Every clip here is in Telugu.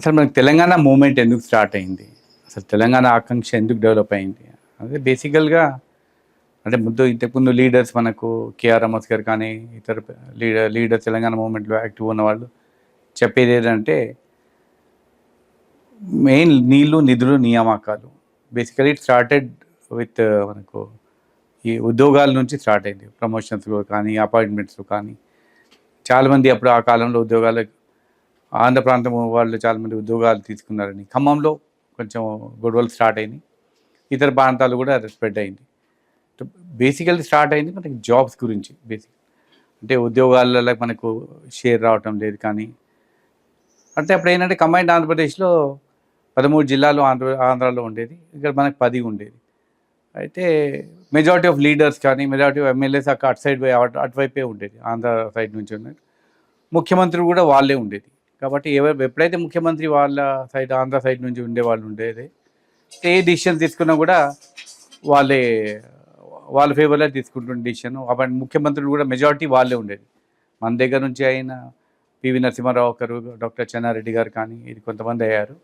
అసలు మనకి తెలంగాణ మూమెంట్ ఎందుకు స్టార్ట్ అయింది? అసలు తెలంగాణ ఆకాంక్ష ఎందుకు డెవలప్ అయింది? అదే బేసికల్గా అంటే ముందు ఇంతకుముందు లీడర్స్ మనకు కేఆర్ రమస్ గారు కానీ ఇతర లీడర్ లీడర్ తెలంగాణ మూమెంట్లో యాక్టివ్ ఉన్నవాళ్ళు చెప్పేది ఏంటంటే మెయిన్ నీళ్ళు నిధులు నియామకాలు. బేసికలీ ఇట్ స్టార్టెడ్ విత్ మనకు ఈ ఉద్యోగాల నుంచి స్టార్ట్ అయింది. ప్రమోషన్స్ కానీ అపాయింట్మెంట్స్ కానీ. చాలామంది అప్పుడు ఆ కాలంలో ఉద్యోగాలు ఆంధ్ర ప్రాంతం వాళ్ళు చాలామంది ఉద్యోగాలు తీసుకున్నారని. ఖమ్మంలో కొంచెం గొడవలు స్టార్ట్ అయినాయి. ఇతర ప్రాంతాలు కూడా స్ప్రెడ్ అయింది. బేసికల్లీ స్టార్ట్ అయింది మనకి జాబ్స్ గురించి బేసిక్ అంటే ఉద్యోగాలలో మనకు షేర్ రావటం లేదు కానీ అంటే అప్పుడు ఏంటంటే కంబైన్డ్ ఆంధ్రప్రదేశ్లో పదమూడు జిల్లాలు ఆంధ్ర ఆంధ్రాలో ఉండేది. ఇక్కడ మనకు పది ఉండేది. అయితే మెజారిటీ ఆఫ్ లీడర్స్ కానీ మెజారిటీ ఆఫ్ ఎమ్మెల్యేస్ అక్కడ అటు సైడ్ పోయి అటు అటువైపే ఉండేది. ఆంధ్ర సైడ్ నుంచి ఉన్నట్టు ముఖ్యమంత్రి కూడా వాళ్ళే ఉండేది. కాబట్టి ఎవరు ఎప్పుడైతే ముఖ్యమంత్రి వాళ్ళ సైడ్ ఆంధ్ర సైడ్ నుంచి ఉండే వాళ్ళు ఉండేది ఏ డిసిషన్ తీసుకున్నా కూడా వాళ్ళే వాళ్ళ ఫేవర్లో తీసుకుంటున్న డిసిషన్ అప్పుడు ముఖ్యమంత్రులు కూడా మెజారిటీ వాళ్ళే ఉండేది. మన దగ్గర నుంచి అయిన పివి నరసింహారావు గారు డాక్టర్ చెన్నారెడ్డి గారు కానీ ఇది కొంతమంది అయ్యారు.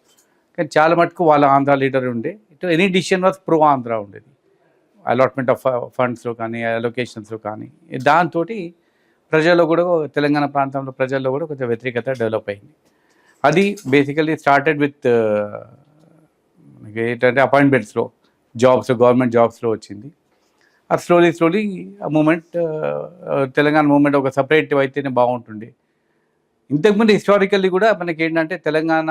కానీ చాలా మటుకు వాళ్ళ ఆంధ్ర లీడర్ ఉండే. ఇటు any decision was pro Andhra ఉండేది. అలాట్మెంట్ ఆఫ్ ఫండ్స్లో కానీ అలొకేషన్స్లో కానీ. దాంతో ప్రజల్లో కూడా తెలంగాణ ప్రాంతంలో ప్రజల్లో కూడా కొంచెం వ్యతిరేకత డెవలప్ అయింది. అది బేసికలీ స్టార్టెడ్ విత్ మనకి ఏంటంటే అపాయింట్మెంట్స్లో జాబ్స్ గవర్నమెంట్ జాబ్స్లో వచ్చింది. అది స్లోలీ స్లోలీ ఆ మూమెంట్ uh, తెలంగాణ మూమెంట్ ఒక సపరేట్ అయితేనే బాగుంటుంది ఇంతకుముందు హిస్టారికల్లీ కూడా మనకి ఏంటంటే తెలంగాణ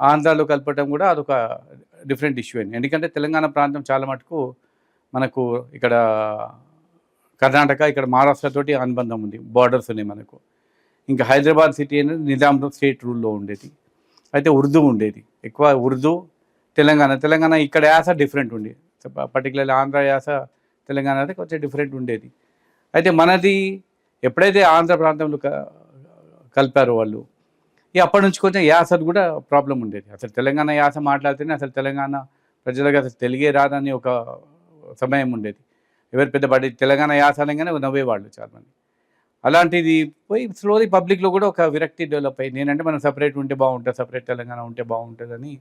ఆంధ్రాలో కలపడం కూడా అదొక డిఫరెంట్ ఇష్యూ అయింది ఎందుకంటే తెలంగాణ ప్రాంతం చాలా మటుకు మనకు ఇక్కడ కర్ణాటక ఇక్కడ మహారాష్ట్రతోటి అనుబంధం ఉంది బార్డర్స్ ఉన్నాయి మనకు. ఇంకా హైదరాబాద్ సిటీ అనేది నిజాం స్టేట్ రూల్లో ఉండేది. అయితే ఉర్దూ ఉండేది. ఎక్కువ ఉర్దూ తెలంగాణ. తెలంగాణ ఇక్కడ యాస డిఫరెంట్ ఉండేది పర్టికులర్లీ ఆంధ్ర యాస తెలంగాణ అయితే కొంచెం డిఫరెంట్ ఉండేది. అయితే మనది ఎప్పుడైతే ఆంధ్ర ప్రాంతంలో క- కలిపారో వాళ్ళు ఇక అప్పటి నుంచి కొంచెం యాసది కూడా ప్రాబ్లం ఉండేది. అసలు తెలంగాణ యాస మాట్లాడితేనే అసలు తెలంగాణ ప్రజలకు అసలు తెలుగే రాదని ఒక సమయం ఉండేది. ఎవరు పెద్ద పడి తెలంగాణ యాస అనగానే నవ్వేవాళ్ళు చాలామంది అలాంటిది పోయి స్లోలీ పబ్లిక్లో కూడా ఒక విరక్తి డెవలప్ అయ్యి నేనంటే మనం సపరేట్ ఉంటే బాగుంటుంది సపరేట్ తెలంగాణ ఉంటే బాగుంటుందని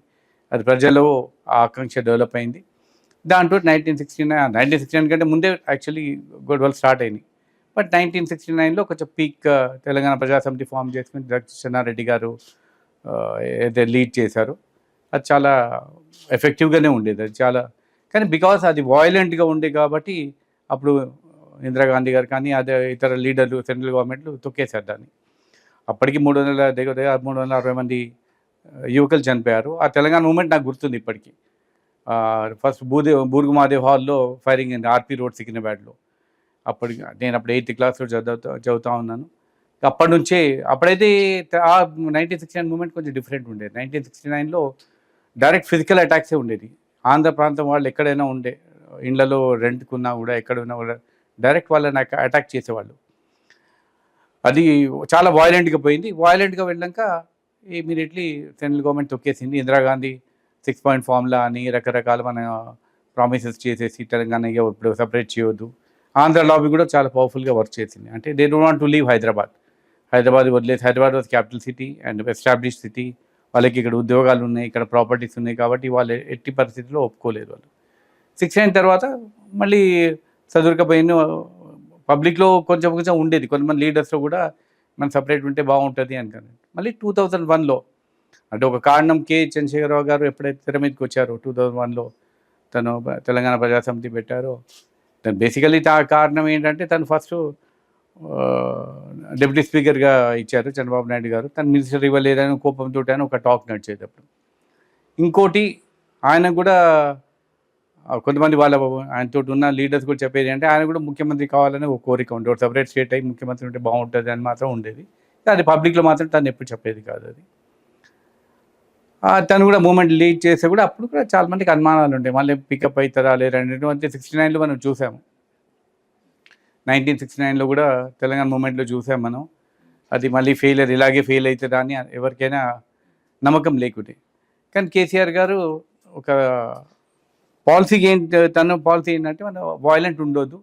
అది ప్రజల్లో ఆ ఆకాంక్ష డెవలప్ అయింది. దాంట్లో nineteen sixty nine nineteen sixty nine కంటే ముందే యాక్చువల్లీ గొడవలు స్టార్ట్ అయినాయి. బట్ నైన్టీన్ సిక్స్టీ నైన్లో కొంచెం పీక్ తెలంగాణ ప్రజాసమితి ఫామ్ చేసుకుని డాక్టర్ చెన్నారెడ్డి గారు అయితే ఏదైతే లీడ్ చేశారు అది చాలా ఎఫెక్టివ్గానే ఉండేది. అది చాలా కానీ బికాస్ అది వాయిలెంట్గా ఉండే కాబట్టి అప్పుడు ఇందిరాగాంధీ గారు కానీ అదే ఇతర లీడర్లు సెంట్రల్ గవర్నమెంట్లు తొక్కేశారు దాన్ని. అప్పటికి మూడు వందల దగ్గర దగ్గర మూడు వందల అరవై మంది యువకులు చనిపోయారు. ఆ తెలంగాణ మూమెంట్ నాకు గుర్తుంది ఇప్పటికీ. ఫస్ట్ భూదేవ్ బూర్గు మహాదేవ్ హాల్లో ఫైరింగ్ అయింది ఆర్పీ రోడ్ సికింద్రాబాద్లో అప్పటికి నేను అప్పుడు ఎయిత్ క్లాస్లో చదువుతా చదువుతూ ఉన్నాను. అప్పటి నుంచే అప్పుడైతే ఆ నైన్టీన్ సిక్స్టీ నైన్ మూమెంట్ కొంచెం డిఫరెంట్ ఉండేది. నైన్టీన్ సిక్స్టీ నైన్లో డైరెక్ట్ ఫిజికల్ అటాక్సే ఉండేది. ఆంధ్ర ప్రాంతం వాళ్ళు ఎక్కడైనా ఉండే ఇండ్లలో రెంట్కున్నా కూడా ఎక్కడున్నా కూడా డైరెక్ట్ వాళ్ళని అటాక్ చేసేవాళ్ళు. అది చాలా వాయిలెంట్గా పోయింది. వాయిలెంట్గా వెళ్ళాక immediately central government తొక్కేసింది. Indira Gandhi six point formula అని రకరకాల మన ప్రామిసెస్ చేసేసి తెలంగాణ ఇక ఇప్పుడు సపరేట్ చేయొద్దు. ఆంధ్ర లాబీ కూడా చాలా పవర్ఫుల్గా వర్క్ చేసింది. అంటే they don't want to leave Hyderabad. Hyderabad వదిలేసి Hyderabad was capital city and establish city వాళ్ళకి ఇక్కడ ఉద్యోగాలు ఉన్నాయి ఇక్కడ ప్రాపర్టీస్ ఉన్నాయి కాబట్టి వాళ్ళు ఎట్టి పరిస్థితుల్లో ఒప్పుకోలేదు వాళ్ళు. సిక్స్ అయిన తర్వాత మళ్ళీ చదువుకపోయిన పబ్లిక్లో కొంచెం కొంచెం ఉండేది. కొంతమంది లీడర్స్లో కూడా మనం సపరేట్ ఉంటే బాగుంటుంది అనుకున్నాను మళ్ళీ టూ థౌజండ్ వన్లో అంటే ఒక కారణం కే చంద్రశేఖరరావు గారు ఎప్పుడైతే తెర మీదకి వచ్చారో టూ థౌజండ్ వన్లో తను తెలంగాణ ప్రజాసమితి పెట్టారో తను బేసికలీ కారణం ఏంటంటే తను ఫస్ట్ డిప్యూటీ స్పీకర్గా ఇచ్చారు చంద్రబాబు నాయుడు గారు. తను మినిస్టర్ ఇవ్వలేదని కోపంతో అని ఒక టాక్ నడిచేటప్పుడు. ఇంకోటి ఆయన కూడా కొంతమంది వాళ్ళ ఆయనతో ఉన్న లీడర్స్ కూడా చెప్పేది అంటే ఆయన కూడా ముఖ్యమంత్రి కావాలని ఒక కోరిక ఉండే ఒక సపరేట్ స్టేట్ అయ్యి ముఖ్యమంత్రి ఉంటే బాగుంటుంది అని మాత్రం ఉండేది. అది పబ్లిక్లో మాత్రం తను ఎప్పుడు చెప్పేది కాదు అది. తను కూడా మూమెంట్ లీడ్ చేస్తే కూడా అప్పుడు కూడా చాలా మందికి అనుమానాలు ఉంటాయి మళ్ళీ పికప్ అవుతారా లేదా సిక్స్టీ నైన్లో మనం చూసాము. నైన్టీన్ సిక్స్టీ నైన్లో కూడా తెలంగాణ మూమెంట్లో చూసాం మనం. అది మళ్ళీ ఫెయిలియర్ ఇలాగే ఫెయిల్ అవుతుందా అని ఎవరికైనా నమ్మకం లేకుంటే. కానీ కేసీఆర్ గారు ఒక పాలసీకి ఏంటి తన పాలసీ ఏంటంటే మనం వాయిలెంట్ ఉండొద్దు.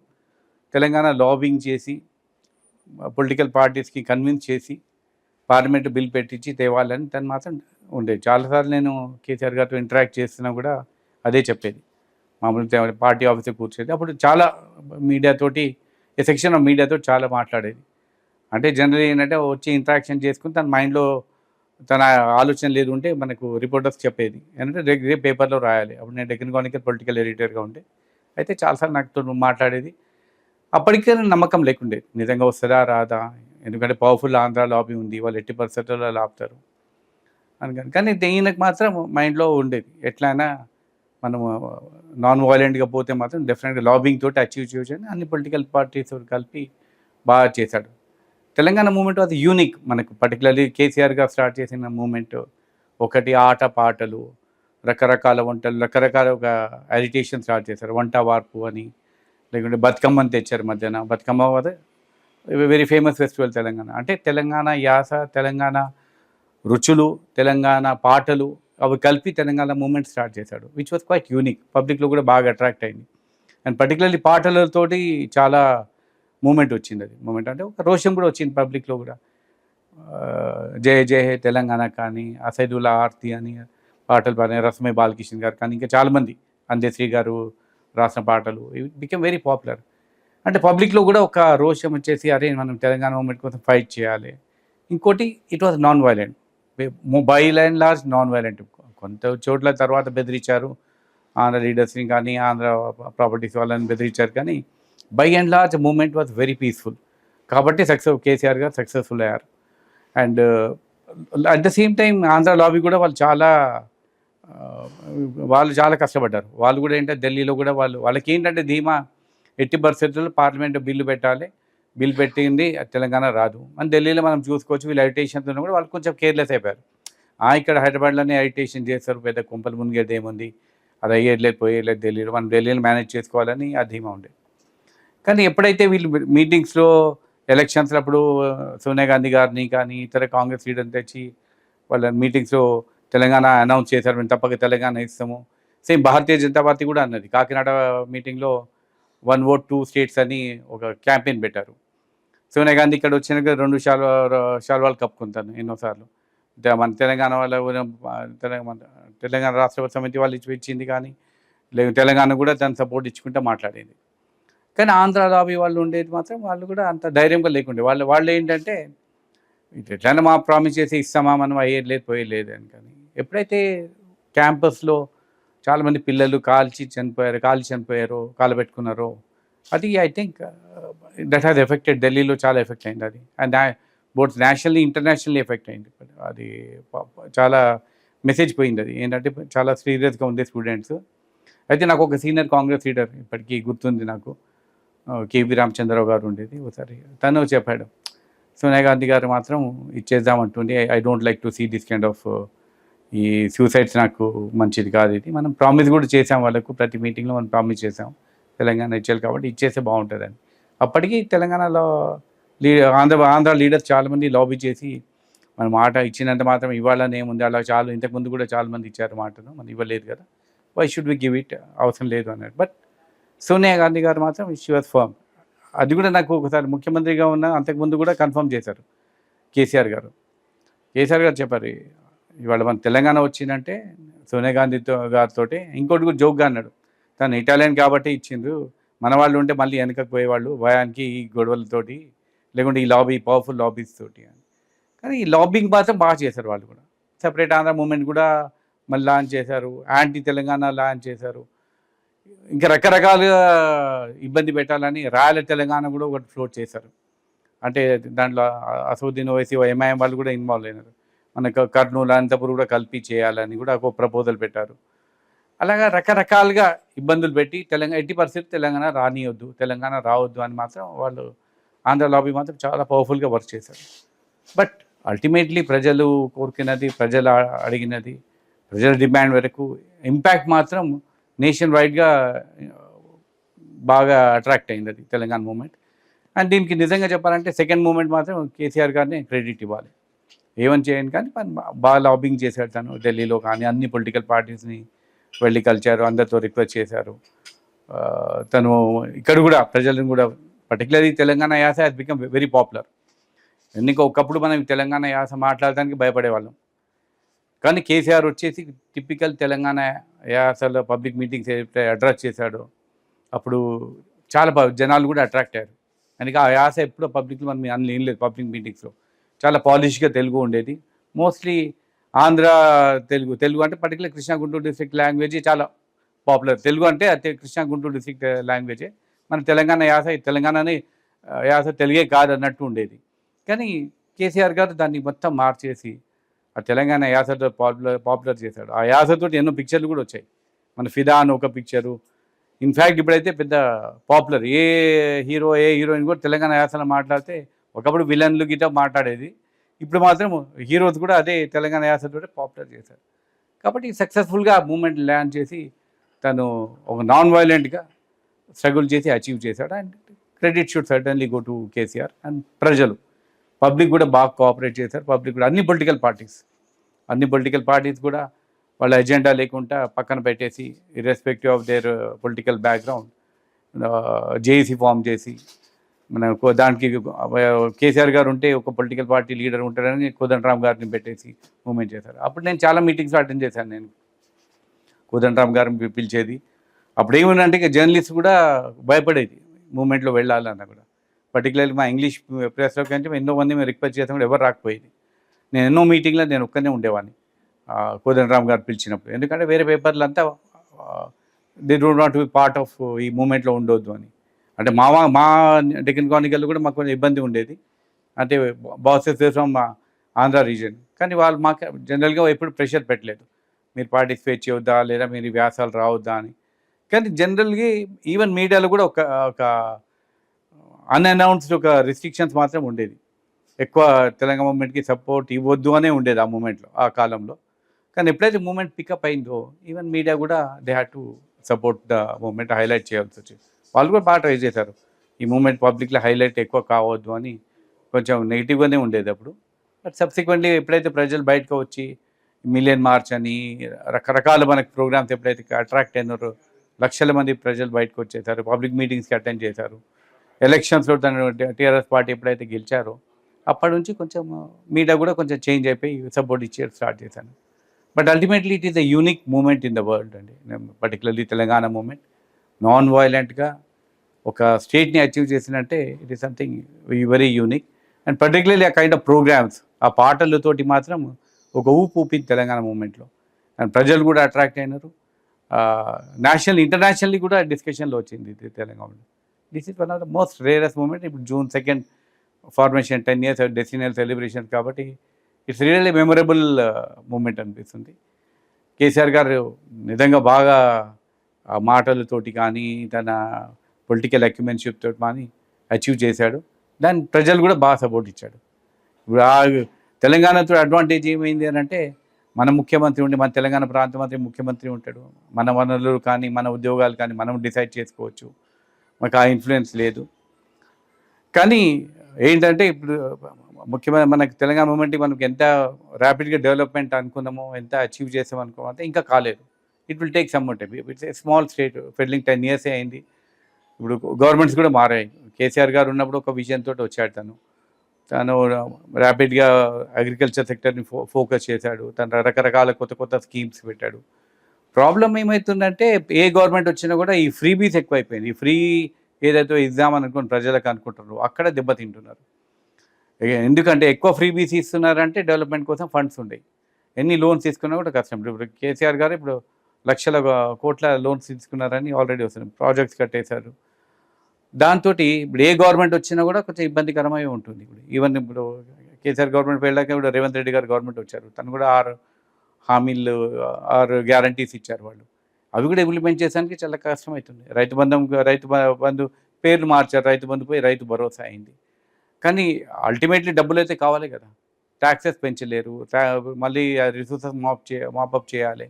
తెలంగాణ లాబింగ్ చేసి పొలిటికల్ పార్టీస్కి కన్విన్స్ చేసి పార్లమెంట్ బిల్ పెట్టించి తేవాలని తను మాత్రం ఉండేది చాలాసార్లు నేను కేసీఆర్ గారితో ఇంటరాక్ట్ చేస్తున్నా కూడా అదే చెప్పేది. మామూలు పార్టీ ఆఫీస్లో కూర్చోది. అప్పుడు చాలా మీడియాతోటి ఈ సెక్షన్ ఆఫ్ మీడియాతో చాలా మాట్లాడేది. అంటే జనరల్ ఏంటంటే వచ్చి ఇంటరాక్షన్ చేసుకుని తన మైండ్లో తన ఆలోచన లేదు ఉంటే మనకు రిపోర్టర్స్ చెప్పేది. ఏంటంటే రేపు రేపు పేపర్లో రాయాలి. అప్పుడు నేను డెక్కన్ కానికల్ పొలిటికల్ ఎడిటర్గా ఉంటే అయితే చాలాసార్లు నాకు మాట్లాడేది. అప్పటికే నమ్మకం లేకుండేది. నిజంగా వస్తుందా రాదా? ఎందుకంటే పవర్ఫుల్ ఆంధ్ర లాబీ ఉంది. వాళ్ళు ఎట్టి పరిస్థితుల్లో లాపుతారు. అనుకని కానీ ఈయనకు మాత్రం మైండ్లో ఉండేది. ఎట్లయినా మనము నాన్ వైలెంట్గా పోతే మాత్రం డెఫినెట్గా లాబింగ్ తోటి అచీవ్ చేయొచ్చు అని అన్ని పొలిటికల్ పార్టీస్ కలిపి బాగా చేశాడు. తెలంగాణ మూమెంట్ అది యూనిక్ మనకు పర్టికులర్లీ కేసీఆర్గా స్టార్ట్ చేసిన మూమెంట్ ఒకటి ఆట పాటలు రకరకాల వంటలు రకరకాల ఒక ఎడిటేషన్ స్టార్ట్ చేశారు. వంట వార్పు అని లేకుంటే బతుకమ్మని తెచ్చారు మధ్యాహ్న. బతుకమ్మ అదే వెరీ ఫేమస్ ఫెస్టివల్ తెలంగాణ. అంటే తెలంగాణ యాస తెలంగాణ రుచులు తెలంగాణ పాటలు అవి కలిపి తెలంగాణ మూమెంట్ స్టార్ట్ చేశాడు విచ్ వాజ్ క్వైట్ యూనిక్ పబ్లిక్లో కూడా బాగా అట్రాక్ట్ అయింది. అండ్ పర్టికులర్లీ పాటలతోటి చాలా మూమెంట్ వచ్చింది అది. మూమెంట్ అంటే ఒక రోషం కూడా వచ్చింది పబ్లిక్లో కూడా. Uh, జయ జయ హే తెలంగాణ కానీ అసైదుల్లా ఆర్తి అని పాటలు పాడిన రసమే బాలకృష్ణ గారు కానీ ఇంకా చాలామంది అందేశ్రీ గారు రాసిన పాటలు ఇవి బికెమ్ వెరీ పాపులర్ అంటే పబ్లిక్లో కూడా ఒక రోషం వచ్చేసి అరే మనం తెలంగాణ మూమెంట్ కోసం ఫైట్ చేయాలి. ఇంకోటి it was non violent mobile and large non violent కొంత చోట్ల తర్వాత బెదిరించారు. ఆంధ్ర లీడర్స్ని కానీ ఆంధ్ర ప్రాపర్టీస్ వాళ్ళని బెదిరించారు కానీ by and large movement was very peaceful కాబట్టి సక్సెస్ కేసీఆర్ గారు సక్సెస్ఫుల్ అయ్యారు. And at the same time Andhra lobby కూడా వాళ్ళు చాలా uh, వాళ్ళు చాలా కష్టపడ్డారు. వాళ్ళు కూడా ఏంటంటే ఢిల్లీలో కూడా వాళ్ళు వాళ్ళకి ఏంటంటే ధీమా ఎట్టి పరిస్థితుల్లో పార్లమెంట్ బిల్లు పెట్టాలి. బిల్ పెట్టింది తెలంగాణ రాదు. మన ఢిల్లీలో మనం చూసుకోవచ్చు వీళ్ళు అజిటేషన్స్ కూడా వాళ్ళు కొంచెం కేర్లెస్ అయిపోయారు. ఆ, ఇక్కడ హైదరాబాద్లోనే అజిటేషన్ చేస్తారు పెద్ద కుంపలు మునిగేది ఏముంది? అది అయ్యేయట్లేదు పోయేలేదు ఢిల్లీలో. మనం ఢిల్లీలో మేనేజ్ చేసుకోవాలని ఆ ధీమా ఉండేది కానీ ఎప్పుడైతే వీళ్ళు మీటింగ్స్లో ఎలక్షన్స్లో అప్పుడు సోనియా గాంధీ గారిని కానీ ఇతర కాంగ్రెస్ లీడర్ని తెచ్చి వాళ్ళ మీటింగ్స్లో తెలంగాణ అనౌన్స్ చేశారు మేము తప్పక తెలంగాణ ఇస్తాము. సేమ్ భారతీయ జనతా పార్టీ కూడా అన్నది. కాకినాడ మీటింగ్లో వన్ ఓట్ టూ స్టేట్స్ అని ఒక క్యాంపెయిన్ పెట్టారు. సోనియా గాంధీ ఇక్కడ వచ్చినాక రెండు శాల్వా శాల్వాలు కప్పుకుంటాను ఎన్నోసార్లు. మన తెలంగాణ వాళ్ళ తెలంగాణ తెలంగాణ రాష్ట్ర సమితి వాళ్ళు ఇచ్చి ఇచ్చింది కానీ లేదు తెలంగాణ కూడా తను సపోర్ట్ ఇచ్చుకుంటే మాట్లాడేది. కానీ ఆంధ్ర లాబీ వాళ్ళు ఉండేది మాత్రం వాళ్ళు కూడా అంత ధైర్యంగా లేకుండే. వాళ్ళు వాళ్ళు ఏంటంటే ఎట్లైనా ఎట్లయినా మా ప్రామిస్ చేసి ఇస్తామా మనం అయ్యేది లేదు పోయేది అని కానీ ఎప్పుడైతే క్యాంపస్లో చాలామంది పిల్లలు కాల్చి చనిపోయారు కాల్చి చనిపోయారో కాలబెట్టుకున్నారో అది I think that has effected ఢిల్లీలో చాలా ఎఫెక్ట్ అయింది అది. And both nationally internationally effect అయింది. అది చాలా మెసేజ్ పోయింది అది. ఏంటంటే చాలా సీరియస్గా ఉంది స్టూడెంట్స్ అయితే నాకు ఒక సీనియర్ కాంగ్రెస్ లీడర్ ఇప్పటికీ గుర్తుంది నాకు. కేవీ రామచంద్రరావు గారు ఉండేది. ఒకసారి తను చెప్పాడు. సోనియా గాంధీ గారు మాత్రం ఇచ్చేద్దామంటుంది I don't like to see this kind of ఈ సూసైడ్స్ నాకు మంచిది కాదు ఇది. మనం ప్రామిస్ కూడా చేసాం వాళ్ళకు ప్రతి మీటింగ్లో మనం ప్రామిస్ చేసాం తెలంగాణ ఇచ్చేయాలి కాబట్టి ఇచ్చేస్తే బాగుంటుందని. అప్పటికి తెలంగాణలో లీ ఆంధ్ర ఆంధ్ర లీడర్స్ చాలామంది లాబీ చేసి మన మాట ఇచ్చినంత మాత్రం ఇవ్వాలని ఏముంది? అలా చాలా ఇంతకుముందు కూడా చాలామంది ఇచ్చారు మాటను. మనం ఇవ్వలేదు కదా. Why should we give it అవసరం లేదు అన్నాడు. బట్ సోనియా గాంధీ గారు మాత్రం షీ వాజ్ ఫర్మ్ అది కూడా నాకు ఒకసారి ముఖ్యమంత్రిగా ఉన్న అంతకుముందు కూడా కన్ఫర్మ్ చేశారు. కేసీఆర్ గారు. కేసీఆర్ గారు చెప్పారు ఇవాళ మన తెలంగాణ వచ్చిందంటే సోనియా గాంధీతో గారితో ఇంకోటి కూడా జోక్గా అన్నాడు. తను ఇటాలియన్ కాబట్టి ఇచ్చిండ్రు. మన వాళ్ళు ఉంటే మళ్ళీ వెనకకు పోయేవాళ్ళు. భయానికి ఈ గొడవలతోటి లేకుంటే ఈ లాబీ పవర్ఫుల్ లాబీస్ తోటి అని. కానీ ఈ లాబింగ్ మాత్రం బాగా చేశారు వాళ్ళు కూడా. సెపరేట్ ఆంధ్ర మూమెంట్ కూడా మళ్ళీ లాంచ్ చేశారు. యాంటీ తెలంగాణ లాంచ్ చేశారు. ఇంకా రకరకాలుగా ఇబ్బంది పెట్టాలని రాయల తెలంగాణ కూడా ఒకటి ఫ్లోట్ చేశారు. అంటే దాంట్లో అసౌద్దీన్ ఓవైసీ ఎంఐఎం వాళ్ళు కూడా ఇన్వాల్వ్ అయినారు. మనకు కర్నూలు అనంతపురం కూడా కలిపి చేయాలని కూడా ఒక ప్రపోజల్ పెట్టారు. అలాగా రకరకాలుగా ఇబ్బందులు పెట్టి తెలంగాణ ఎట్టి పరిస్థితి తెలంగాణ రానియొద్దు తెలంగాణ రావద్దు అని మాత్రం వాళ్ళు ఆంధ్ర లాబీ మాత్రం చాలా పవర్ఫుల్గా వర్క్ చేశారు. బట్ అల్టిమేట్లీ ప్రజలు కోరుకున్నది ప్రజలు అడిగినది ప్రజల డిమాండ్ వరకు ఇంపాక్ట్ మాత్రం నేషన్ వైడ్గా బాగా అట్రాక్ట్ అయింది అది తెలంగాణ మూమెంట్ అండ్ దీనికి నిజంగా చెప్పాలంటే సెకండ్ మూమెంట్ మాత్రం కేసీఆర్ గారిని క్రెడిట్ ఇవ్వాలి. ఏమని చేయను కానీ బాగా లాబింగ్ చేశాడు తను ఢిల్లీలో కానీ అన్ని పొలిటికల్ పార్టీస్ని వెళ్ళి కలిచారు అందరితో రిక్వెస్ట్ చేశారు. తను ఇక్కడ కూడా ప్రజలను కూడా పర్టికులర్లీ తెలంగాణ యాస హ్యాస్ బికమ్ వెరీ పాపులర్ ఎందుకు ఒకప్పుడు మనం తెలంగాణ యాస మాట్లాడడానికి భయపడేవాళ్ళం. కానీ కేసీఆర్ వచ్చేసి టిపికల్ తెలంగాణ యాసలో పబ్లిక్ మీటింగ్స్ ఏదైతే అడ్రస్ చేశాడో అప్పుడు చాలా జనాలు కూడా అట్రాక్ట్ అయ్యారు. అందుకే ఆ యాస ఎప్పుడో పబ్లిక్లో మనం అన్నీ ఏం లేదు పబ్లిక్ మీటింగ్స్లో చాలా పాలిష్గా తెలుగు ఉండేది. మోస్ట్లీ ఆంధ్ర తెలుగు తెలుగు అంటే particular Krishna Guntur district language చాలా పాపులర్ తెలుగు అంటే అదే కృష్ణా గుంటూరు డిస్ట్రిక్ట్ లాంగ్వేజే మన తెలంగాణ యాస తెలంగాణనే తెలంగాణని యాస తెలుగే కాదు అన్నట్టు ఉండేది. కానీ కేసీఆర్ గారు దాన్ని మొత్తం మార్చేసి ఆ తెలంగాణ యాసతో పాపులర్ పాపులర్ చేశాడు. ఆ యాసతో ఎన్నో పిక్చర్లు కూడా వచ్చాయి. మన ఫిదా అని ఒక పిక్చరు ఇన్ఫ్యాక్ట్ ఇప్పుడైతే పెద్ద popular a hero a heroine కూడా తెలంగాణ యాసలో మాట్లాడితే ఒకప్పుడు విలన్లు గిట్ట మాట్లాడేది. ఇప్పుడు మాత్రం హీరోస్ కూడా అదే తెలంగాణ యాసతో పాపులర్ చేశారు. కాబట్టి సక్సెస్ఫుల్గా మూమెంట్ ల్యాండ్ చేసి తను ఒక నాన్ వైలెంట్గా స్ట్రగుల్ చేసి అచీవ్ చేశాడు. And credit should certainly go to KCR. And ప్రజలు పబ్లిక్ కూడా బాగా కోఆపరేట్ చేశారు. పబ్లిక్ కూడా అన్ని పొలిటికల్ పార్టీస్ అన్ని పొలిటికల్ పార్టీస్ కూడా వాళ్ళ ఎజెండా లేకుండా పక్కన పెట్టేసి irrespective of their political background JAC form చేసి మన దానికి కేసీఆర్ గారు ఉంటే ఒక పొలిటికల్ పార్టీ లీడర్ ఉంటారని కోదండరామ్ గారిని పెట్టేసి మూమెంట్ చేశారు. అప్పుడు నేను చాలా మీటింగ్స్ అటెండ్ చేశాను నేను. కోదండరామ్ గారిని పిలిచేది. అప్పుడు ఏముందంటే ఇక జర్నలిస్ట్ కూడా భయపడేది. మూమెంట్లో వెళ్ళాలన్నా కూడా. పర్టికులర్లీ మా ఇంగ్లీష్ ప్రెస్లో కంటే ఎన్నో మంది మేము రిక్వెస్ట్ చేస్తాం కూడా ఎవరు రాకపోయేది. నేను ఎన్నో మీటింగ్లో నేను ఒక్కనే ఉండేవాడిని. కోదండరామ్ గారు పిలిచినప్పుడు. ఎందుకంటే వేరే పేపర్లు అంతా they don't not be part of ఈ మూమెంట్లో ఉండొద్దు అని. అంటే మా మా డెక్కన్ క్రానికల్లో కూడా మాకు కొంచెం ఇబ్బంది ఉండేది. అంటే bosses from uh, Andhra region కానీ వాళ్ళు మాకు జనరల్గా ఎప్పుడు ప్రెషర్ పెట్టలేదు. మీరు పార్టిసిపేట్ చేయొద్దా? లేదా మీరు వ్యాసాలు రావద్దా అని. కానీ జనరల్గా ఈవెన్ మీడియాలో కూడా ఒక ఒక అన్అనౌన్స్డ్ ఒక రిస్ట్రిక్షన్స్ మాత్రం ఉండేది. ఎక్కువ తెలంగాణ మూమెంట్కి సపోర్ట్ ఇవ్వద్దు అనే ఉండేది ఆ మూమెంట్లో ఆ కాలంలో. కానీ ఎప్పుడైతే మూమెంట్ పికప్ అయిందో ఈవెన్ మీడియా కూడా they had to support the movement highlight చేయాల్సి వచ్చింది. వాళ్ళు కూడా బాగా ట్రై చేశారు. ఈ మూమెంట్ పబ్లిక్లో హైలైట్ ఎక్కువ కావద్దు అని కొంచెం నెగిటివ్గానే ఉండేది అప్పుడు. బట్ సబ్సిక్వెంట్లీ ఎప్పుడైతే ప్రజలు బయటకు వచ్చి మిలియన్ మార్చ్ అని రకరకాల మనకి ప్రోగ్రామ్స్ ఎప్పుడైతే అట్రాక్ట్ అయినారో లక్షల మంది ప్రజలు బయటకు వచ్చేసారు పబ్లిక్ మీటింగ్స్కి అటెండ్ చేశారు. ఎలక్షన్స్లో తన టీఆర్ఎస్ పార్టీ ఎప్పుడైతే గెలిచారో అప్పటి నుంచి కొంచెం మీడియా కూడా కొంచెం చేంజ్ అయిపోయి సపోర్ట్ ఇచ్చే స్టార్ట్ చేశాను. But ultimately it is a unique movement in the world అండి. Particularly Telangana movement. నాన్ వైలెంట్గా ఒక స్టేట్ని achieve చేసినంటే it is something very unique and particularly ఆ కైండ్ ఆఫ్ ప్రోగ్రామ్స్ ఆ పాటలతోటి మాత్రం ఒక ఊపు ఊపింది తెలంగాణ మూమెంట్లో. అండ్ ప్రజలు కూడా అట్రాక్ట్ అయినారు. నేషనల్ ఇంటర్నేషనల్లీ కూడా డిస్కషన్లో వచ్చింది Telangana this is one of the most rarest movement ఇప్పుడు June second formation ten years decennial celebration కాబట్టి ఇట్స్ రియల్లీ మెమొరబుల్ మూమెంట్ అనిపిస్తుంది. కేసీఆర్ గారు నిజంగా బాగా మాటలతోటి కానీ తన పొలిటికల్ అక్యుమెన్షిప్ తోటి కానీ అచీవ్ చేశాడు. దాని ప్రజలు కూడా బాగా సపోర్ట్ ఇచ్చాడు. ఇప్పుడు ఆ తెలంగాణతో అడ్వాంటేజ్ ఏమైంది అని అంటే మన ముఖ్యమంత్రి ఉండి మన తెలంగాణ ప్రాంత మంత్రి ముఖ్యమంత్రి ఉంటాడు. మన వనరులు కానీ మన ఉద్యోగాలు కానీ మనం డిసైడ్ చేసుకోవచ్చు. మాకు ఆ ఇన్ఫ్లుయెన్స్ లేదు. కానీ ఏంటంటే ఇప్పుడు ముఖ్యమైన మనకు తెలంగాణ మూమెంట్కి మనకి ఎంత ర్యాపిడ్గా డెవలప్మెంట్ అనుకున్నామో ఎంత అచీవ్ చేసామనుకోమంటే ఇంకా కాలేదు. It will take some time it's a small state fledgling ten ఇయర్సే అయింది ఇప్పుడు గవర్నమెంట్స్ కూడా మారాయి. కేసీఆర్ గారు ఉన్నప్పుడు ఒక విజన్తో వచ్చాడు తను. తను ర్యాపిడ్గా అగ్రికల్చర్ సెక్టర్ని ఫో ఫోకస్ చేశాడు. తను రకరకాల కొత్త కొత్త స్కీమ్స్ పెట్టాడు. ప్రాబ్లం ఏమవుతుందంటే ఏ గవర్నమెంట్ వచ్చినా కూడా ఈ ఫ్రీ బీస్ ఎక్కువైపోయింది. ఈ ఫ్రీ ఏదైతే ఇద్దామని అనుకుని ప్రజలకు అనుకుంటున్నారు అక్కడ దెబ్బతింటున్నారు. ఎందుకంటే ఎక్కువ ఫ్రీ బీస్ ఇస్తున్నారంటే డెవలప్మెంట్ కోసం ఫండ్స్ ఉండేవి ఎన్ని లోన్స్ తీసుకున్నా కూడా కష్టం. ఇప్పుడు కేసీఆర్ గారు ఇప్పుడు లక్షల కోట్ల లోన్స్ తీసుకున్నారని ఆల్రెడీ వస్తున్నాయి ప్రాజెక్ట్స్ కట్టేశారు. దాంతో ఇప్పుడు ఏ గవర్నమెంట్ వచ్చినా కూడా కొంచెం ఇబ్బందికరమై ఉంటుంది ఇప్పుడు. ఈవెన్ ఇప్పుడు కేసీఆర్ గవర్నమెంట్ వెళ్ళాక ఇప్పుడు రేవంత్ రెడ్డి గారు గవర్నమెంట్ వచ్చారు. తను కూడా ఆరు హామీలు ఆరు గ్యారంటీస్ ఇచ్చారు వాళ్ళు. అవి కూడా ఇంప్లిమెంట్ చేయడానికి చాలా కష్టమవుతుంది రైతు బంధం రైతు బంధు పేర్లు మార్చారు. రైతు బంధు పోయి రైతు భరోసా అయింది. కానీ అల్టిమేట్లీ డబ్బులు అయితే కావాలి కదా. ట్యాక్సెస్ పెంచలేరు. మళ్ళీ రిసోర్సెస్ మాప్ చే మాపప్ చేయాలి.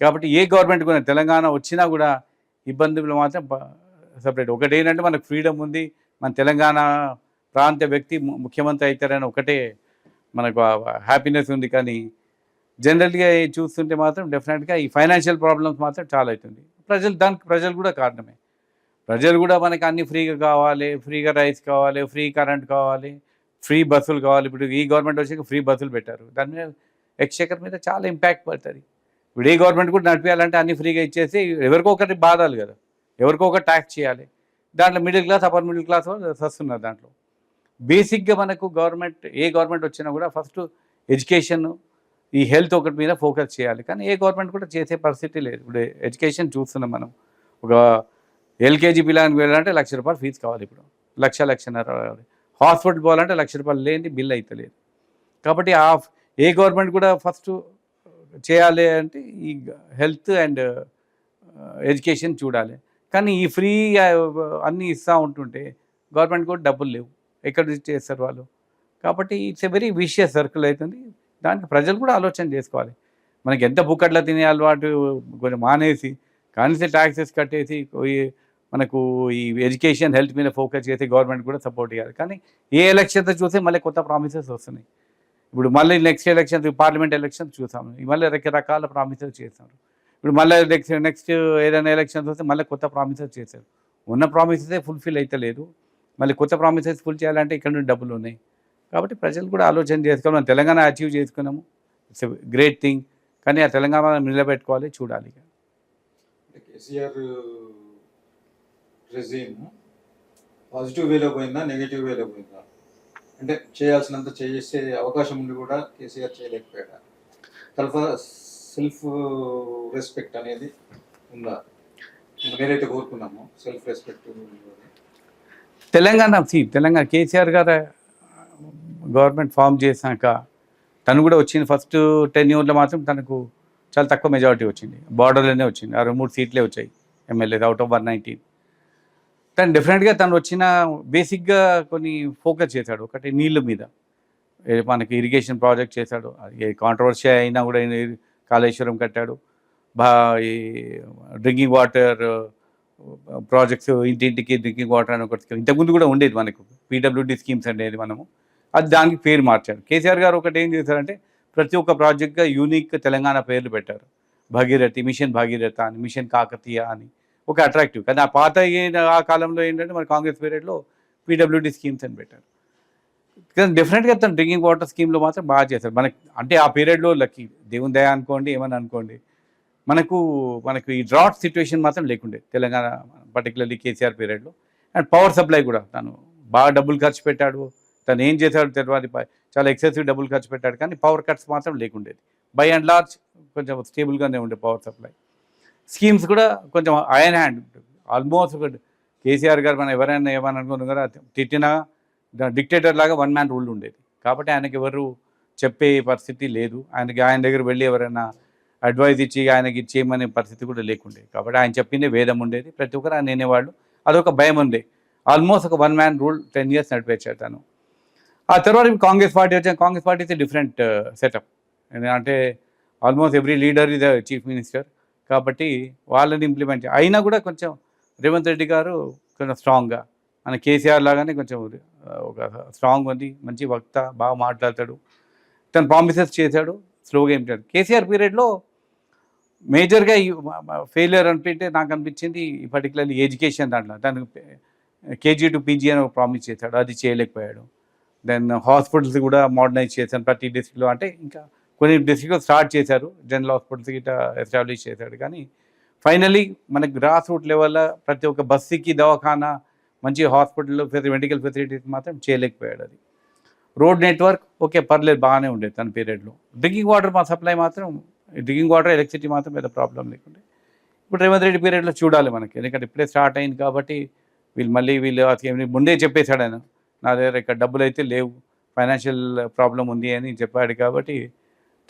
కాబట్టి ఏ గవర్నమెంట్ కూడా తెలంగాణ వచ్చినా కూడా ఇబ్బందులు మాత్రం సపరేట్ ఒకటి ఏంటంటే మనకు ఫ్రీడమ్ ఉంది. మన తెలంగాణ ప్రాంత వ్యక్తి ము- ముఖ్యమంత్రి అవుతారని ఒకటే మనకు హ్యాపీనెస్ ఉంది. కానీ జనరల్గా చూస్తుంటే మాత్రం డెఫినెట్గా ఈ ఫైనాన్షియల్ ప్రాబ్లమ్స్ మాత్రం చాలా అవుతుంది. ప్రజలు దానికి ప్రజలు కూడా కారణమే. ప్రజలు కూడా మనకి అన్ని ఫ్రీగా కావాలి. ఫ్రీగా రైస్ కావాలి. ఫ్రీ కరెంట్ కావాలి. ఫ్రీ బస్సులు కావాలి. ఇప్పుడు ఈ గవర్నమెంట్ వచ్చాక ఫ్రీ బస్సులు పెట్టారు. దాని మీద ఎక్స్చేకర్ మీద చాలా ఇంపాక్ట్ పడుతుంది. ఇప్పుడు ఏ గవర్నమెంట్ కూడా నడిపించాలంటే అన్ని ఫ్రీగా ఇచ్చేసి ఎవరికో ఒకటి బాధాలి కదా. ఎవరికో ఒక ట్యాక్స్ చేయాలి. దాంట్లో middle class upper middle class వస్తున్నారు దాంట్లో. బేసిక్గా మనకు గవర్నమెంట్ ఏ గవర్నమెంట్ వచ్చినా కూడా ఫస్ట్ ఎడ్యుకేషన్ ఈ హెల్త్ ఒకటి మీద ఫోకస్ చేయాలి. కానీ ఏ గవర్నమెంట్ కూడా చేసే పరిస్థితి లేదు. ఇప్పుడు ఎడ్యుకేషన్ చూస్తున్నాం మనం. ఒక ఎల్కేజీ పిల్లలకి వెళ్ళాలంటే లక్ష రూపాయలు ఫీజు కావాలి ఇప్పుడు. లక్ష లక్షన్నర హాస్పిటల్ పోవాలంటే లక్ష రూపాయలు లేని బిల్ అయితే లేదు. కాబట్టి ఆ ఏ గవర్నమెంట్ కూడా ఫస్ట్ చేయాలి అంటే ఈ హెల్త్ అండ్ ఎడ్యుకేషన్ చూడాలి. కానీ ఈ ఫ్రీ అన్నీ ఇస్తూ ఉంటుంటే గవర్నమెంట్ కూడా డబ్బులు లేవు. ఎక్కడ చేస్తారు వాళ్ళు? కాబట్టి it's a very vicious circle అవుతుంది దానికి ప్రజలు కూడా ఆలోచన చేసుకోవాలి. మనకి ఎంత బుక్కట్ల తినే అలవాటు కొంచెం మానేసి కనీసం ట్యాక్సెస్ కట్టేసి మనకు ఈ ఎడ్యుకేషన్ హెల్త్ మీద ఫోకస్ చేసి గవర్నమెంట్ కూడా సపోర్ట్ చేయాలి. కానీ ఏ ఎలక్షన్తో చూస్తే మళ్ళీ కొత్త ప్రామిసెస్ వస్తున్నాయి. ఇప్పుడు మళ్ళీ నెక్స్ట్ ఎలక్షన్ పార్లమెంట్ ఎలక్షన్ చూసాము మళ్ళీ రకరకాల ప్రామిసెస్ చేశారు. ఇప్పుడు మళ్ళీ నెక్స్ట్ నెక్స్ట్ ఏదైనా ఎలక్షన్స్ వస్తే మళ్ళీ కొత్త ప్రామిసెస్ చేశారు. ఉన్న ప్రామిసెసే ఫుల్ఫిల్ అయితే లేదు మళ్ళీ కొత్త ప్రామిసెస్ ఫుల్ చేయాలంటే ఇక్కడ నుండి డబ్బులు ఉన్నాయి. కాబట్టి ప్రజలు కూడా ఆలోచన చేసుకోవాలి. మనం తెలంగాణ అచీవ్ చేసుకున్నాము. ఇట్స్ గ్రేట్ థింగ్ కానీ ఆ తెలంగాణ మనం నిలబెట్టుకోవాలి చూడాలి కేసీఆర్ రెజీమ్ పాజిటివ్ వేలో పోయిందా నెగిటివ్ వేలో పోయిందా? అంటే చేయాల్సినంత చేసే అవకాశం ఉండి కూడా కేసీఆర్ చేయలేకపోయాడా. తలఫ సెల్ఫ్ రెస్పెక్ట్ అనేది ఉందా? నేనైతే కోరుకున్నాము self respect Telangana see, Telangana KCR గారు గవర్నమెంట్ ఫామ్ చేశాక తను కూడా వచ్చింది. ఫస్ట్ టెన్ ఇయర్లో మాత్రం తనకు చాలా తక్కువ మెజారిటీ వచ్చింది. బార్డర్లోనే వచ్చింది. అరవై మూడు సీట్లే వచ్చాయి. MLA out of one nineteen తను డెఫినెట్గా తను వచ్చిన బేసిక్గా కొన్ని ఫోకస్ చేశాడు. ఒకటి నీళ్ళ మీద. మనకి ఇరిగేషన్ ప్రాజెక్ట్ చేశాడు. అది కాంట్రవర్సీ అయినా కూడా కాళేశ్వరం కట్టాడు. బా ఈ డ్రింకింగ్ వాటర్ ప్రాజెక్ట్స్ ఇంటింటికి డ్రింకింగ్ వాటర్ అని ఒకటి ఇంతకుముందు కూడా ఉండేది మనకు. పీడబ్ల్యూడి స్కీమ్స్ అనేది మనము. అది దానికి పేరు మార్చారు. కేసీఆర్ గారు ఒకటి ఏం చేశారంటే ప్రతి ఒక్క ప్రాజెక్ట్గా యూనిక్ తెలంగాణ పేర్లు పెట్టారు. భగీరథి మిషన్ భగీరథ అని మిషన్ కాకతీయ అని. ఒక అట్రాక్టివ్ కానీ ఆ పాత ఆ కాలంలో ఏంటంటే మన కాంగ్రెస్ పీరియడ్లో పీడబ్ల్యూడి స్కీమ్స్ అని పెట్టారు. కానీ డెఫినెట్గా తను డ్రింకింగ్ వాటర్ స్కీమ్లో మాత్రం బాగా చేశారు. మనకి అంటే ఆ పీరియడ్లో లక్కీ దేవుని దయ అనుకోండి ఏమని అనుకోండి మనకు మనకు ఈ డ్రాట్ సిచ్యువేషన్ మాత్రం లేకుండే తెలంగాణ పర్టికులర్లీ కేసీఆర్ పీరియడ్లో. అండ్ పవర్ సప్లై కూడా తను బాగా డబ్బులు ఖర్చు పెట్టాడు. తను ఏం చేశాడు తర్వాత చాలా ఎక్సెసివ్ డబ్బులు ఖర్చు పెట్టాడు. కానీ పవర్ కట్స్ మాత్రం లేకుండేది. బై అండ్ లార్జ్ కొంచెం స్టేబుల్గానే ఉండే పవర్ సప్లై స్కీమ్స్ కూడా కొంచెం అయన్ హ్యాండ్ ఆల్మోస్ట్ ఒక కేసీఆర్ గారు మనం ఎవరైనా ఏమని అనుకున్నాం కదా తిట్టినా డిక్టేటర్ లాగా వన్ మ్యాన్ రూల్ ఉండేది. కాబట్టి ఆయనకి ఎవరు చెప్పే పరిస్థితి లేదు. ఆయనకి ఆయన దగ్గర వెళ్ళి ఎవరైనా అడ్వైజ్ ఇచ్చి ఆయనకి ఇచ్చేయమనే పరిస్థితి కూడా లేకుండే. కాబట్టి ఆయన చెప్పిందే వేదం ఉండేది. ప్రతి ఒక్కరు ఆయన వినేవాళ్ళు. అదొక భయం ఉండే. ఆల్మోస్ట్ ఒక one man rule ten years నడిపేశాడు తను. ఆ తర్వాత కాంగ్రెస్ పార్టీ వచ్చాక Congress party is different setup uh, అంటే almost every leader is chief minister కాబట్టి వాళ్ళని ఇంప్లిమెంట్ అయినా కూడా కొంచెం రేవంత్ రెడ్డి గారు కొంచెం స్ట్రాంగ్గా మన కేసీఆర్ లాగానే కొంచెం ఒక స్ట్రాంగ్ ఉంది మంచి వక్త బాగా మాట్లాడతాడు. తను ప్రామిసెస్ చేశాడు స్లోగా ఏం కేసీఆర్ పీరియడ్లో మేజర్గా ఫెయిలియర్ అనిపింటే నాకు అనిపించింది పర్టికులర్లీ ఎడ్యుకేషన్ దాంట్లో. తను కేజీ టు పీజీ అని ఒక ప్రామిస్ చేశాడు అది చేయలేకపోయాడు. దెన్ హాస్పిటల్స్ కూడా మోడర్నైజ్ చేశాను ప్రతి డిస్ట్రిక్ట్లో అంటే ఇంకా కొన్ని డిస్ట్రిక్ట్లో స్టార్ట్ చేశారు. జనరల్ హాస్పిటల్స్ గిట్లా ఎస్టాబ్లిష్ చేశాడు. కానీ ఫైనలీ మనకి గ్రాస్ రూట్ లెవెల్లో ప్రతి ఒక్క బస్సుకి దవాఖానా మంచి హాస్పిటల్ మెడికల్ ఫెసిలిటీస్ మాత్రం చేయలేకపోయాడు అది. రోడ్ నెట్వర్క్ ఓకే పర్లేదు బాగానే ఉండేది తన పీరియడ్లో డ్రింకింగ్ వాటర్ మా సప్లై మాత్రం డ్రింకింగ్ వాటర్ ఎలక్ట్రిసిటీ మాత్రం పెద్ద ప్రాబ్లం లేకుండే. ఇప్పుడు రేవంత్ రెడ్డి పీరియడ్లో చూడాలి మనకి. ఎందుకంటే ఇప్పుడే స్టార్ట్ అయింది కాబట్టి వీళ్ళు మళ్ళీ వీళ్ళు అతని ముందే చెప్పేశాడు ఆయన. నా దగ్గర ఇక్కడ డబ్బులు అయితే లేవు. ఫైనాన్షియల్ ప్రాబ్లం ఉంది అని చెప్పాడు కాబట్టి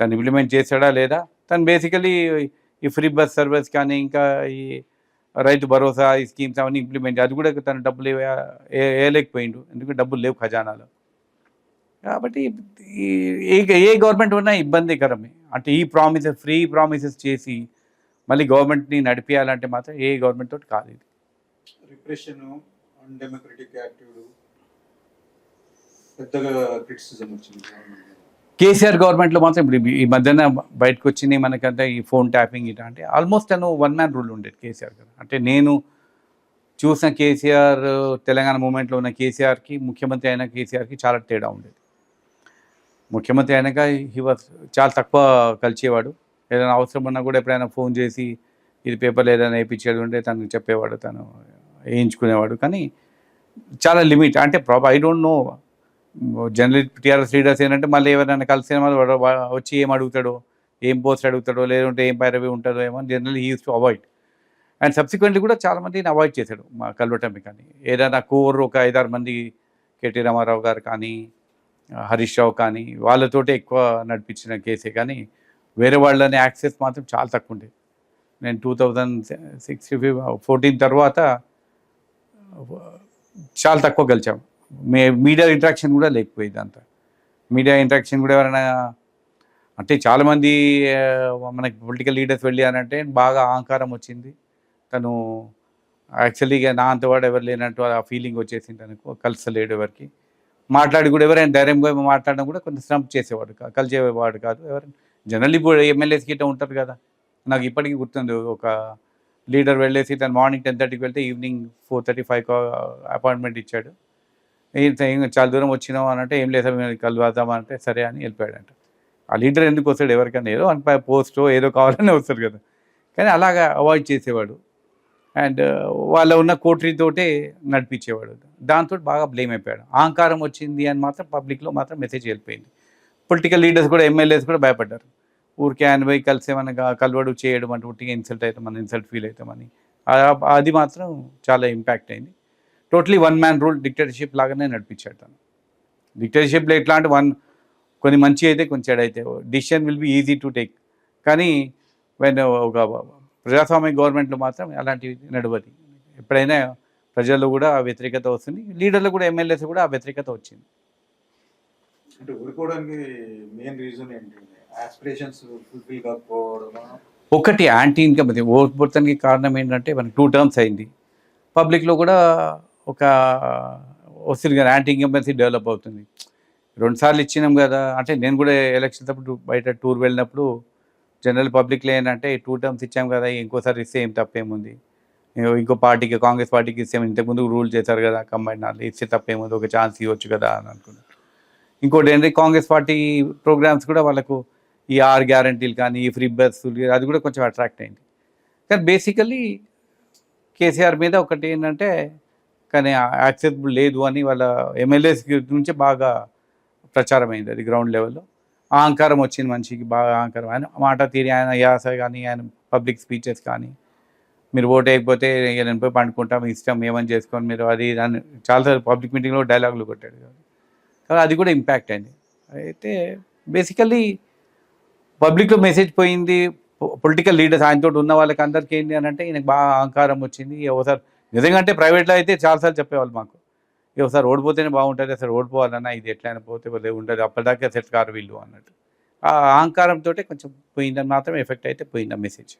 తను ఇంప్లిమెంట్ చేశాడా లేదా? తను బేసికలీ ఈ ఫ్రీ బస్ సర్వీస్ కానీ ఇంకా ఈ రైతు భరోసా ఈ స్కీమ్స్ అవన్నీ ఇంప్లిమెంట్ అది కూడా తను డబ్బులు వేయలేకపోయిండు ఎందుకంటే డబ్బులు లేవు ఖజానాలో. కాబట్టి ఏ ఏ గవర్నమెంట్ ఉన్నా ఇబ్బందికరమే. అంటే ఈ ప్రామిసెస్ ఫ్రీ ప్రామిసెస్ చేసి మళ్ళీ గవర్నమెంట్ని నడిపించాలంటే మాత్రం ఏ గవర్నమెంట్ తోటి కాదు ఇది. రిప్రెషన్ పెద్దగా క్రిటిసిజం వచ్చింది. కేసీఆర్ గవర్నమెంట్లో మాత్రం ఇప్పుడు ఈ మధ్యన బయటకు వచ్చినాయి మనకంటే ఈ ఫోన్ ట్యాపింగ్ ఇట అంటే ఆల్మోస్ట్ తను వన్ మ్యాన్ రూల్ ఉండేది కేసీఆర్ గారు. అంటే నేను చూసిన కేసీఆర్ తెలంగాణ మూమెంట్లో ఉన్న కేసీఆర్కి ముఖ్యమంత్రి అయిన కేసీఆర్కి చాలా తేడా ఉండేది. ముఖ్యమంత్రి అయినాక హీ వాజ్ చాలా తక్కువ కలిసేవాడు ఏదైనా అవసరం ఉన్నా కూడా ఎప్పుడైనా ఫోన్ చేసి ఇది పేపర్లో ఏదైనా వేయించేది ఉంటే తను చెప్పేవాడు తను వేయించుకునేవాడు. కానీ చాలా లిమిట్. అంటే ప్రాబ్ I don't know general TRS leaders ఏంటంటే మళ్ళీ ఎవరైనా కలిసిన వాళ్ళు వాడు- వచ్చి ఏం అడుగుతాడో ఏం పోస్ట్ అడుగుతాడో లేదంటే ఏం పైరవి ఉంటాడో ఏమో general he use to avoid and subsequently కూడా చాలామంది అవాయిడ్ చేశాడు మా కల్వటమి కానీ. ఏదైనా కోర్ ఒక ఐదారు మంది కేటీ రామారావు గారు కానీ హరీష్ రావు కానీ వాళ్ళతోటే ఎక్కువ నడిపించిన కేసే కానీ వేరే వాళ్ళని యాక్సెస్ మాత్రం చాలా తక్కువ ఉండేది నేను టూ థౌజండ్ సిక్స్ ఫోర్టీన్ తర్వాత చాలా తక్కువ గెలిచాం. మీడియా ఇంట్రాక్షన్ కూడా లేకపోయింది అంత. మీడియా ఇంట్రాక్షన్ కూడా ఎవరైనా అంటే చాలామంది మనకి పొలిటికల్ లీడర్స్ వెళ్ళారంటే బాగా అహంకారం వచ్చింది. తను యాక్చువల్లీగా నా అంతవాడు ఎవరు లేనట్టు ఆ ఫీలింగ్ వచ్చేసింది తనకు. కలిసలేడు ఎవరికి. మాట్లాడి కూడా ఎవరైనా ధైర్యంగా మాట్లాడడం కూడా కొంచెం స్ట్రంప్ చేసేవాడు కలిసేవాడు కాదు. ఎవరైనా జనరల్లీ ఇప్పుడు ఎమ్మెల్యేస్ గిట్ట ఉంటారు కదా. నాకు ఇప్పటికీ గుర్తుంది ఒక లీడర్ వెళ్ళేసి తను మార్నింగ్ టెన్ థర్టీకి వెళ్తే evening four thirty five appointment ఇచ్చాడు. ఇంత చాలా దూరం వచ్చినావు అని అంటే ఏం లేదా మేము కలుద్దామా అంటే సరే అని వెళ్ళిపోయాడంట. ఆ లీడర్ ఎందుకు వస్తాడు ఎవరికైనా? ఏదో అని పోస్టో ఏదో కావాలని వస్తాడు కదా. కానీ అలాగా అవాయిడ్ చేసేవాడు. అండ్ వాళ్ళ ఉన్న కోటరీతోటే నడిపించేవాడు. దాంతో బాగా బ్లేమ్ అయిపోయాడు. అహంకారం వచ్చింది అని మాత్రం పబ్లిక్లో మాత్రం మెసేజ్ వెళ్ళిపోయింది. పొలిటికల్ లీడర్స్ కూడా ఎమ్మెల్యేస్ కూడా భయపడ్డారు. ఊరికే ఆయన పోయి కలిసి ఏమన్నా కలవడు చేయడం అంటే ఉట్టిగా ఇన్సల్ట్ అవుతామని ఇన్సల్ట్ ఫీల్ అవుతామని. అది మాత్రం చాలా ఇంపాక్ట్ అయింది. టోటలీ వన్ మ్యాన్ రూల్ డిక్టేటర్షిప్ లాగానే నడిపించాడు తను. డిక్టేటర్షిప్లో ఎట్లా అంటే వన్ కొన్ని మంచి అయితే కొన్ని చెడు అయితే decision will be easy to take కానీ వెన్ ఒక ప్రజాస్వామ్య గవర్నమెంట్లో మాత్రం అలాంటివి నడవది. ఎప్పుడైనా ప్రజల్లో కూడా ఆ వ్యతిరేకత వస్తుంది. లీడర్లు కూడా ఎమ్మెల్యేస్ కూడా ఆ వ్యతిరేకత వచ్చింది. అంటే ఊరుకోవడానికి మెయిన్ రీజన్ ఏంటి? ఆస్పిరేషన్స్ ఫుల్ఫిల్ కాకపోవడమా? ఒకటి యాంటీ ఇన్కమ్ ఓట్ పుడతానికి కారణం ఏంటంటే మనకి టూ టర్మ్స్ అయింది. పబ్లిక్లో కూడా ఒక వస్తుంది కదా యాంటీ ఇన్కంబెన్సీ డెవలప్ అవుతుంది. రెండుసార్లు ఇచ్చినాం కదా అంటే నేను కూడా ఎలక్షన్ తప్పుడు బయట టూర్ వెళ్ళినప్పుడు జనరల్ పబ్లిక్లో ఏంటంటే టూ టర్మ్స్ ఇచ్చాం కదా ఇంకోసారి ఇస్తే ఏం తప్పేముంది? ఇంకో- ఇంకో పార్టీకి కాంగ్రెస్ పార్టీకి ఇస్తే ఇంతకుముందు రూల్ చేశారు కదా కంబైన్ వాళ్ళు ఇస్తే తప్పేముంది ఒక ఛాన్స్ ఇవ్వచ్చు కదా అని అనుకున్నాను. ఇంకోటి ఏంటంటే కాంగ్రెస్ పార్టీ ప్రోగ్రామ్స్ కూడా వాళ్ళకు ఈ ఆర్ గ్యారంటీలు కానీ ఈ ఫ్రీ బస్సులు అది కూడా కొంచెం అట్రాక్ట్ అయింది. కానీ బేసికలీ కేసీఆర్ మీద ఒకటి ఏంటంటే కానీ యాక్సెప్టబుల్ లేదు అని వాళ్ళ ఎమ్మెల్యే నుంచి బాగా ప్రచారం అయింది అది గ్రౌండ్ లెవెల్లో అహంకారం వచ్చింది మనిషికి బాగా అహంకారం. ఆయన మాట తీరి ఆయన యాస కానీ ఆయన పబ్లిక్ స్పీచెస్ కానీ మీరు ఓట్ వేయకపోతే నేను పోయి పండుకుంటా మీ ఇష్టం ఏమని చేసుకొని మీరు అది దాన్ని చాలాసార్లు పబ్లిక్ మీటింగ్లో డైలాగులు కొట్టాడు కానీ అది కూడా ఇంపాక్ట్ అయింది. అయితే బేసికల్లీ పబ్లిక్లో మెసేజ్ పోయింది. పొలిటికల్ లీడర్స్ ఆయనతో ఉన్న వాళ్ళకి అందరికీ ఏంటి అని అంటే ఈయనకు బాగా అహంకారం వచ్చింది. ఒకసారి నిజంగా అంటే ప్రైవేట్లో అయితే చాలాసార్లు చెప్పేవాళ్ళు మాకు. "ఇక ఒకసారి ఓడిపోతేనే బాగుంటుంది అసలు ఓడిపోవాలన్నా ఇది ఎట్లయినా పోతే ఉండదు ఉంటుంది అప్పటిదాకా సెట్ కారు వీళ్ళు అన్నట్టు. ఆ అహంకారంతో కొంచెం పోయిందని మాత్రం ఎఫెక్ట్ అయితే పోయింది ఆ మెసేజ్.